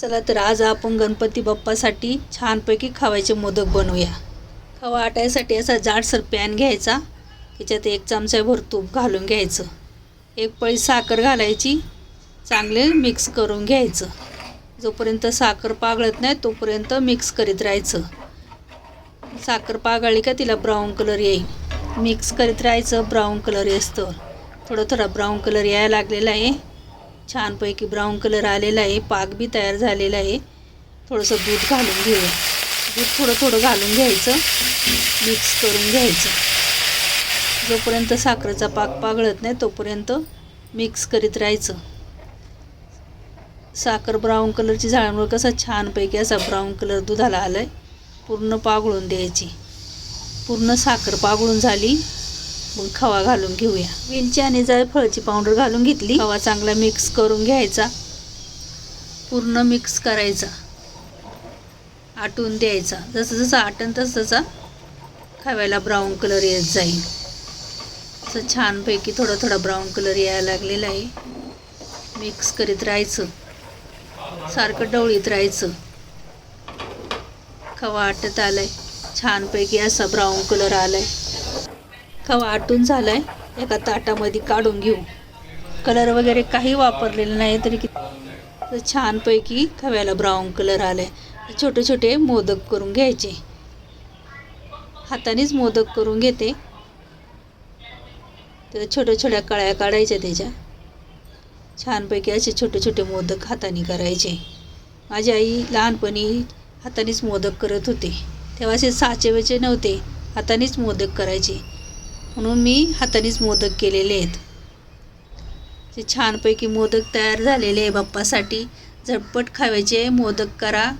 चला तर आज आपण गणपती बाप्पासाठी छानपैकी खावायचे मोदक बनवूया. खवा आटायसाठी असा जाडसर पॅन घ्यायचा. त्याच्यात एक चमचाभर तूप घालून घ्यायचं. एक पळी साखर घालायची. चांगले मिक्स करून घ्यायचं. जोपर्यंत साखर पागळत नाही तोपर्यंत मिक्स करीत राहायचं. साखर पागळली का तिला ब्राऊन कलर येईल. मिक्स करीत राहायचं ब्राऊन कलर येतं थोडा थोडा ब्राऊन कलर यायला लागलेला आहे. छानपैकी ब्राऊन कलर आलेला आहे. पाक बी तयार झालेला आहे. थोडंसं दूध घालून घेऊया. दूध थोडं थोडं घालून घ्यायचं. मिक्स करून घ्यायचं. जोपर्यंत साखरेचा पाक पागळत नाही तोपर्यंत मिक्स करीत राहायचं. साखर ब्राऊन कलरची झाल्यामुळे कसा छानपैकी असा ब्राऊन कलर दुधाला आला आहे पूर्ण पागळून द्यायची. पूर्ण साखर पागळून झाली. मग खवा घालून घेऊया. वेलची आणि जायफळची पावडर घालून घेतली. खवा चांगला मिक्स करून घ्यायचा. पूर्ण मिक्स करायचा. आटून द्यायचा. जसं जसं आटन तसं तसा खव्याला ब्राऊन कलर येत जाईल. असं छानपैकी थोडा थोडा ब्राऊन कलर यायला लागलेला आहे. मिक्स करीत राहायचं. सारखं डवळीत राहायचं. खवा आटत आलाय. छानपैकी असा ब्राऊन कलर आलाय. खवा आटून झालाय. एका ताटामध्ये काढून घेऊ. कलर वगैरे काही वापरलेलं नाही तरी किती छानपैकी खव्याला ब्राऊन कलर आलाय. छोटे छोटे मोदक करून घ्यायचे. हातानेच मोदक करून घेते. तर छोट्या छोट्या कळ्या काढायच्या त्याच्या. छानपैकी असे छोटे छोटे मोदक हाताने करायचे. माझी आई लहानपणी हातानेच मोदक करत होते. तेव्हा असे साचे वेचे नव्हते. हातानेच मोदक करायचे. म्हणून मी हातानेच मोदक केलेले आहेत. ते छानपैकी मोदक तयार झालेले आहे बाप्पासाठी झटपट खावायचे मोदक करा.